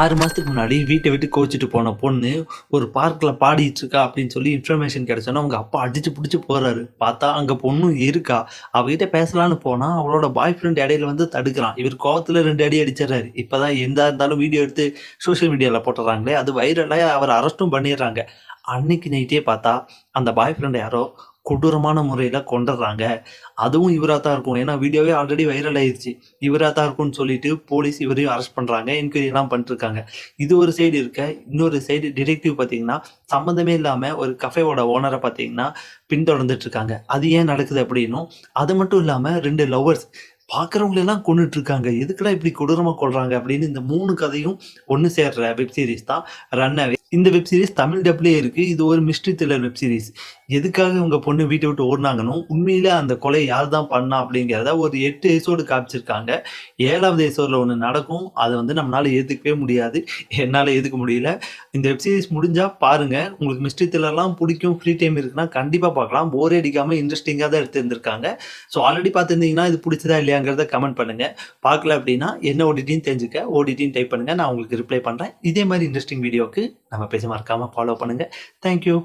ஆறு மாதத்துக்கு முன்னாடி வீட்டை விட்டு கோச்சிட்டு போன பொண்ணு ஒரு பார்க்கில் பாடிட்டு இருக்கா அப்படின்னு சொல்லி இன்ஃபர்மேஷன் கிடைச்சோன்னா அவங்க அப்பா அடிச்சு பிடிச்சி போகிறாரு பார்த்தா அங்கே பொண்ணும் இருக்கா. அவகிட்ட பேசலான்னு போனால் அவளோட பாய் ஃப்ரெண்ட் இடையில வந்து தடுக்கிறான். இவர் கோவத்தில் ரெண்டு அடி அடிச்சிடறாரு. இப்போதான் எந்தா இருந்தாலும் வீடியோ எடுத்து சோஷியல் மீடியாவில் போட்டுறாங்களே அது வைரலாக அவர் அரெஸ்ட்டும் பண்ணிடுறாங்க. அன்னைக்கு நைட்டே பார்த்தா அந்த பாய் ஃப்ரெண்டை யாரோ கொடூரமான முறையில் கொண்டுடுறாங்க அதுவும் இவராக தான் இருக்கும் ஏன்னா வீடியோவே ஆல்ரெடி வைரல் ஆயிடுச்சு இவராக தான் இருக்கும்னு சொல்லிட்டு போலீஸ் இவரையும் அரெஸ்ட் பண்ணுறாங்க என்கொயரி எல்லாம் பண்ணிட்டுருக்காங்க. இது ஒரு சைடு இருக்க. இன்னொரு சைடு டிடெக்டிவ் பார்த்தீங்கன்னா சம்மந்தமே இல்லாமல் ஒரு கஃபேவோட ஓனரை பார்த்தீங்கன்னா பின்தொடர்ந்துட்டு இருக்காங்க அது ஏன் நடக்குது அப்படின்னும் அது மட்டும் இல்லாமல் ரெண்டு லவ்வர்ஸ் பார்க்குறவங்களெல்லாம் கொண்டுட்டு இருக்காங்க எதுக்குடா இப்படி கொடூரமாக கொள்றாங்க அப்படின்னு இந்த மூணு கதையும் ஒன்று சேர்ற வெப் சீரிஸ் தான் ரன் அவே இந்த வெப் சீரிஸ் தமிழ் டப்லேயே இருக்குது இது ஒரு மிஸ்ட்ரி த்ரில்லர் வெப் சீரிஸ் எதுக்காக உங்க பொண்ணு வீட்டை விட்டு ஓடினாங்கன்னு உண்மையில அந்த கொலை யார் தான் பண்ணா அப்படிங்கிறத ஒரு எட்டு எபிசோடு காமிச்சிருக்காங்க. ஏழாவது எபிசோடில் ஒன்று நடக்கும். அதை வந்து நம்மளால ஏற்றுக்கவே முடியாது. என்னால் ஏற்றுக்க முடியல. இந்த வெப் சீரிஸ் முடிஞ்சா பாருங்க. உங்களுக்கு மிஸ்ட்ரி த்ரில்லர்லாம் பிடிக்கும் ஃப்ரீ டைம் இருக்குன்னா கண்டிப்பாக பார்க்கலாம். போரே அடிக்காமல் இன்ட்ரெஸ்டிங்காக தான் எடுத்துருந்துருக்காங்க. ஸோ ஆல்ரெடி பார்த்துருந்தீங்கன்னா இது பிடிச்சதா இல்லையாங்கிறத கமெண்ட் பண்ணுங்க. பார்க்கல அப்படின்னா என்ன ஓடிடின்னு தெரிஞ்சுக்க. ஓடிடின்னு டைப் பண்ணுங்க. நான் உங்களுக்கு ரிப்ளை பண்ணுறேன் இதே மாதிரி இன்ட்ரெஸ்டிங் வீடியோக்கு நம்ம பேச மறக்காமல் ஃபாலோ பண்ணுங்கள் தேங்க்யூ